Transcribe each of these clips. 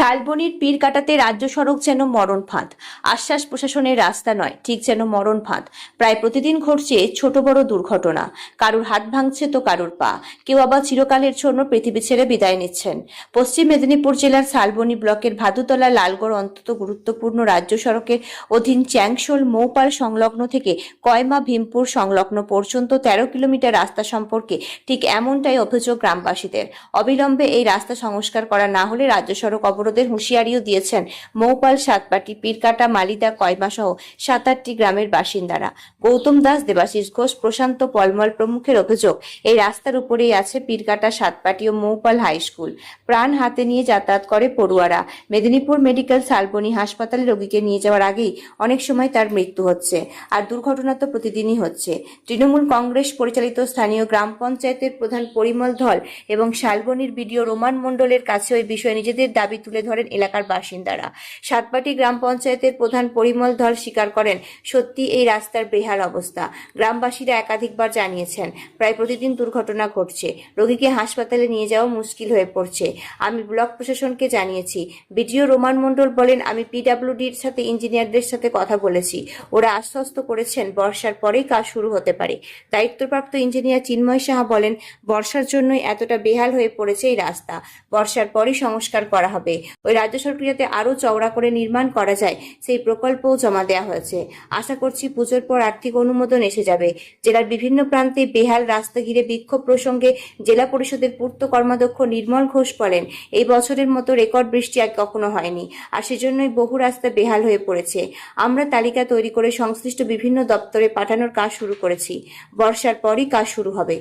শালবনির পীর কাটাতে রাজ্য সড়ক যেন মরণ ফাঁদ। আশ্বাস প্রশাসনের রাস্তা নয়, ঠিক যেন মরণ ফাঁদ। প্রায় প্রতিদিন ঘটছে ছোট বড় দুর্ঘটনা। কারুর হাত ভাঙছে তো কারুর পা। কেউ আবার চিরকালের জন্য পৃথিবী ছেড়ে বিদায় নিচ্ছেন। পশ্চিম মেদিনীপুর জেলার শালবনি ব্লকের ভাদুতলা লালগড় অন্তত গুরুত্বপূর্ণ রাজ্য সড়কের অধীন চ্যাংশোল মৌপাল সংলগ্ন থেকে কয়মা ভীমপুর সংলগ্ন পর্যন্ত তেরো কিলোমিটার রাস্তা সম্পর্কে ঠিক এমনটাই অভিযোগ গ্রামবাসীদের। অবিলম্বে এই রাস্তা সংস্কার করা না হলে রাজ্য সড়ক অবরোধের হুঁশিয়ারিও দিয়েছেন মৌপাল সাতপাটি, পীরকাটা, মালিদা কয়মা সহ সাত আটটি গ্রামের বাসিন্দারা। গৌতম দাস, দেবাশিস ঘোষ, প্রশান্ত পলমল প্রমুখের অভিযোগ, এই রাস্তার উপরেই আছে পীরকাটা, সাতপাটি ও মৌপাল হাই স্কুল। প্রাণ হাতে নিয়ে যাতায়াত করে পড়ুয়ারা। মেদিনীপুর মেডিকেল শালবনী হাসপাতালে রোগীকে নিয়ে যাওয়ার আগেই অনেক সময় তার মৃত্যু হচ্ছে। আর দুর্ঘটনা তো প্রতিদিনই হচ্ছে। তৃণমূল কংগ্রেস পরিচালিত স্থানীয় গ্রাম পঞ্চায়েতের প্রধান পরিমল ধল এবং শালবনির বিডিও রোমান মণ্ডলের কাছে ওই বিষয়ে নিজেদের দাবি তুলে ধরেন এলাকার বাসিন্দারা। সাতপাটি গ্রাম পঞ্চায়েতের প্রধান পরিমল ধর স্বীকার করেন, সত্যি এই রাস্তার বেহাল অবস্থা। গ্রামবাসীরা একাধিকবার জানিয়েছেন, প্রায় প্রতিদিন দুর্ঘটনা ঘটছে। রোগীকে হাসপাতালে নিয়ে যাওয়া মুশকিল হয়ে পড়ছে। আমি ব্লক প্রশাসনকে জানিয়েছি, বিডিও রোমান মণ্ডল বলেন, আমি পিডাব্লিউডির সাথে ইঞ্জিনিয়ারদের সাথে কথা বলেছি। ওরা আশ্বস্ত করেছেন, বর্ষার পরেই কাজ শুরু হতে পারে। দায়িত্বপ্রাপ্ত ইঞ্জিনিয়ার চিন্ময় সাহা বলেন, বর্ষার জন্যই এতটা বেহাল হয়ে পড়েছে এই রাস্তা। বর্ষার পরই সংস্কার করা হবে। ওই রাজ্য সরকার যাতে আরও চওড়া করে নির্মাণ করা যায়, সেই প্রকল্পও জমা দেওয়া হয়েছে। আশা করছি পুজোর পর আর্থিক অনুমোদন এসে যাবে। জেলার বিভিন্ন প্রান্তে বেহাল রাস্তা ঘিরে বিক্ষোভ প্রসঙ্গে জেলা পরিষদের পূর্ত কর্মাধ্যক্ষ নির্মল ঘোষ বলেন, এই বছরের মতো রেকর্ড বৃষ্টি আর কখনো হয়নি, আর সেজন্যই বহু রাস্তা বেহাল হয়ে পড়েছে। আমরা তালিকা তৈরি করে সংশ্লিষ্ট বিভিন্ন দপ্তরে পাঠানোর কাজ শুরু করেছি। বর্ষার পরই কাজ শুরু হবে।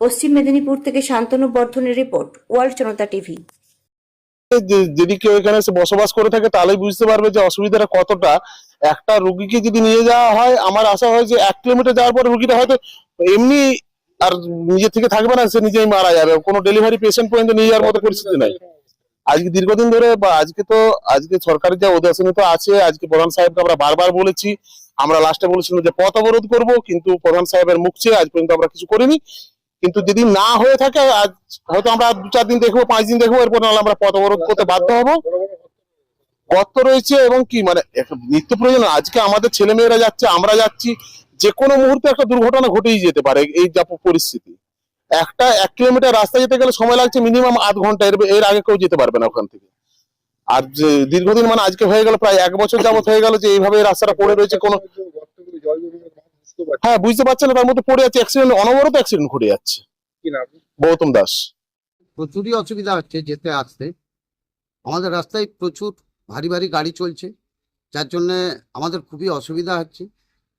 পশ্চিম মেদিনীপুর থেকে শান্তনু বর্ধনের রিপোর্ট, ওয়ার্ল্ড জনতা টিভি। যদি কেউ এখানে এসে বসবাস করে থাকে তাহলেই বুঝতে পারবে যে অসুবিধাটা কতটা। একটা রুগীকে যদি নিয়ে যাওয়া হয়, আমার আশা হয় যে এক কিলোমিটার যাওয়ার পর রুগীটা হয়তো এমনি আর নিজে থেকে থাকবে না, সে নিজেই মারা যাবে। কোনো ডেলিভারি পেশেন্ট পর্যন্ত নিয়ে যাওয়ার মতো পরিস্থিতি নাই। আজকে দীর্ঘদিন ধরে বা আজকে তো, আজকে সরকারের যে উদাসীনতা আছে, আজকে প্রধান সাহেবকে আমরা বারবার বলেছি। আমরা লাস্টে বলেছিলাম যে পথ অবরোধ করব, কিন্তু প্রধান সাহেবের মুখ চেয়ে আজ পর্যন্ত আমরা কিছু করিনি। কিন্তু যদি না হয়ে থাকে, আজ হয়তো আমরা দু চার দিন দেখব, পাঁচ দিন দেখব, এরপর নাহলে আমরা পথ অবরোধ করতে বাধ্য হব। গর্ত রয়েছে এবং কি মানে নিত্য প্রয়োজন। আজকে আমাদের ছেলে মেয়েরা যাচ্ছে, আমরা যাচ্ছি, যে কোনো মুহূর্তে একটা দুর্ঘটনা ঘটেই যেতে পারে এই যা পরিস্থিতি। একটা এক কিলোমিটার রাস্তা যেতে গেলে সময় লাগছে মিনিমাম আধ ঘণ্টা, এর এর আগে কেউ যেতে পারবে না ওখান থেকে। আর দীর্ঘদিন মানে আজকে হয়ে গেল প্রায় এক বছর যাবত হয়ে গেল যে এইভাবে রাস্তাটা পড়ে রয়েছে, কোনো হ্যাঁ বুঝতে পারছে না তার মধ্যে পড়ে যাচ্ছে অ্যাক্সিডেন্ট অনবরত অ্যাক্সিডেন্ট ঘটে যাচ্ছে। গৌতম দাস। প্রচুরই অসুবিধা হচ্ছে যেতে আসতে। আমাদের রাস্তায় প্রচুর ভারী ভারী গাড়ি চলছে। যার জন্যে আমাদের খুবই অসুবিধা হচ্ছে।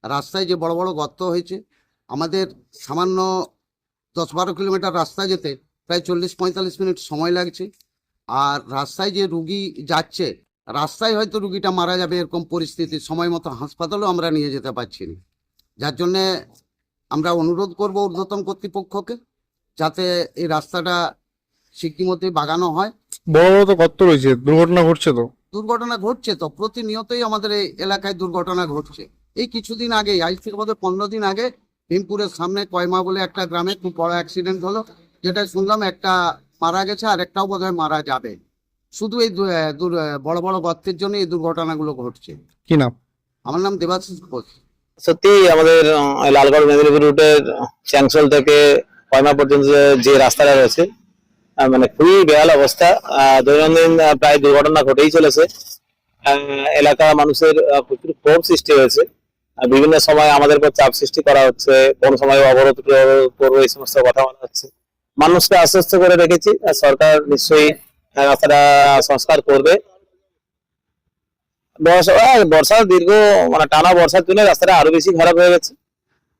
রাস্তায় যে বড় বড় গর্ত হয়েছে আমাদের সামান্য দশ বারো কিলোমিটার রাস্তা যেতে প্রায় চল্লিশ পঁয়তাল্লিশ মিনিট সময় লাগছে। আর রাস্তায় যে রুগী যাচ্ছে রাস্তায় হয়তো রুগীটা মারা যাবে এরকম পরিস্থিতি। সময় মতো হাসপাতালেও আমরা নিয়ে যেতে পারছি না। যার জন্যে আমরা অনুরোধ করব ঊর্ধ্বতন কর্তৃপক্ষকে যাতে এই রাস্তাটা মধ্যে বাগানো হয়। বড় বড় তো গর্ত রয়েছে দুর্ঘটনা ঘটছে তো। দুর্ঘটনা ঘটছে তো প্রতিনিয়তই আমাদের এই এলাকায় দুর্ঘটনা ঘটছে। এই কিছুদিন আগে আজ থেকে বোধহয় পনেরো দিন আগে ভীমপুরের সামনে কয়মা বলে একটা গ্রামে খুব বড় অ্যাক্সিডেন্ট হলো। যেটা শুনলাম একটা মারা গেছে আর একটাও বোধহয় মারা যাবে। শুধু এই বড় বড় গর্তের জন্য এই দুর্ঘটনাগুলো ঘটছে। কি নাম? আমার নাম দেবাশিস ঘোষ। সত্যি আমাদের লালগড় মেদিনীপুর রুটের চ্যাংসল থেকে কয়মা পর্যন্ত যে- রাস্তাটা রয়েছে মানে খুবই বেহাল অবস্থা। দৈনন্দিন প্রায় দুর্ঘটনা ঘটেই চলেছে। এলাকার মানুষের প্রচুর ক্ষোভ সৃষ্টি হয়েছে। বিভিন্ন সময় আমাদের উপর চাপ সৃষ্টি করা হচ্ছে। কোন সময় অবরোধ করবো- এই সমস্ত কথা বলা হচ্ছে। মানুষকে আশ্বস্ত করে রেখেছি। সরকার নিশ্চয়ই রাস্তাটা সংস্কার করবে। বর্ষা দীর্ঘ মানে টানা বর্ষার জন্য রাস্তাটা আরও বেশি খারাপ হয়ে গেছে।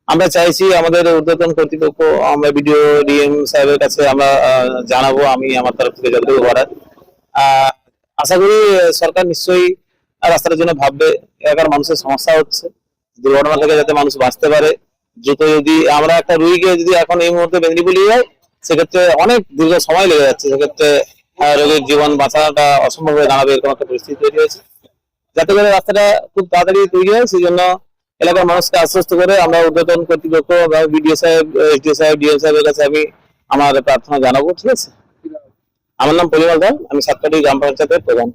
আমরা চাইছি আমাদের ঊর্ধ্বতন কর্তৃপক্ষ, আমরা বিডিও, ডিএম সাহেবের কাছে আমরা জানাব, আমি আমার তরফ থেকে যতটুকু করার আশা করি সরকার নিশ্চয়ই রাস্তার জন্য ভাববে, এলাকার মানুষের সমস্যা হচ্ছে। দুর্ঘটনা থেকে যাতে মানুষ বাঁচতে পারে, দ্রুত যদি আমরা একটা রুগীকে যদি এখন এই মুহূর্তে মেদিনীপুর নিয়ে যাই সেক্ষেত্রে অনেক দীর্ঘ সময় লেগে যাচ্ছে। সেক্ষেত্রে রোগীর জীবন বাঁচানোটা অসম্ভব হয়ে দাঁড়াবে, এরকম একটা পরিস্থিতি তৈরি হয়েছে। যাতে করে রাস্তাটা খুব তাড়াতাড়ি তৈরি হয় সেই জন্য এলাকার মানুষকে আশ্বস্ত করে আমরা উদ্বোধন কর্তৃপক্ষ বা বিডিও সাহেব এসডিও সাহেব ডিএম সাহেবের কাছে আমি আমার প্রার্থনা জানাব ঠিক আছে? আমার নাম পরিমল দাস আমি সাতকাটি গ্রাম পঞ্চায়েতের প্রধান।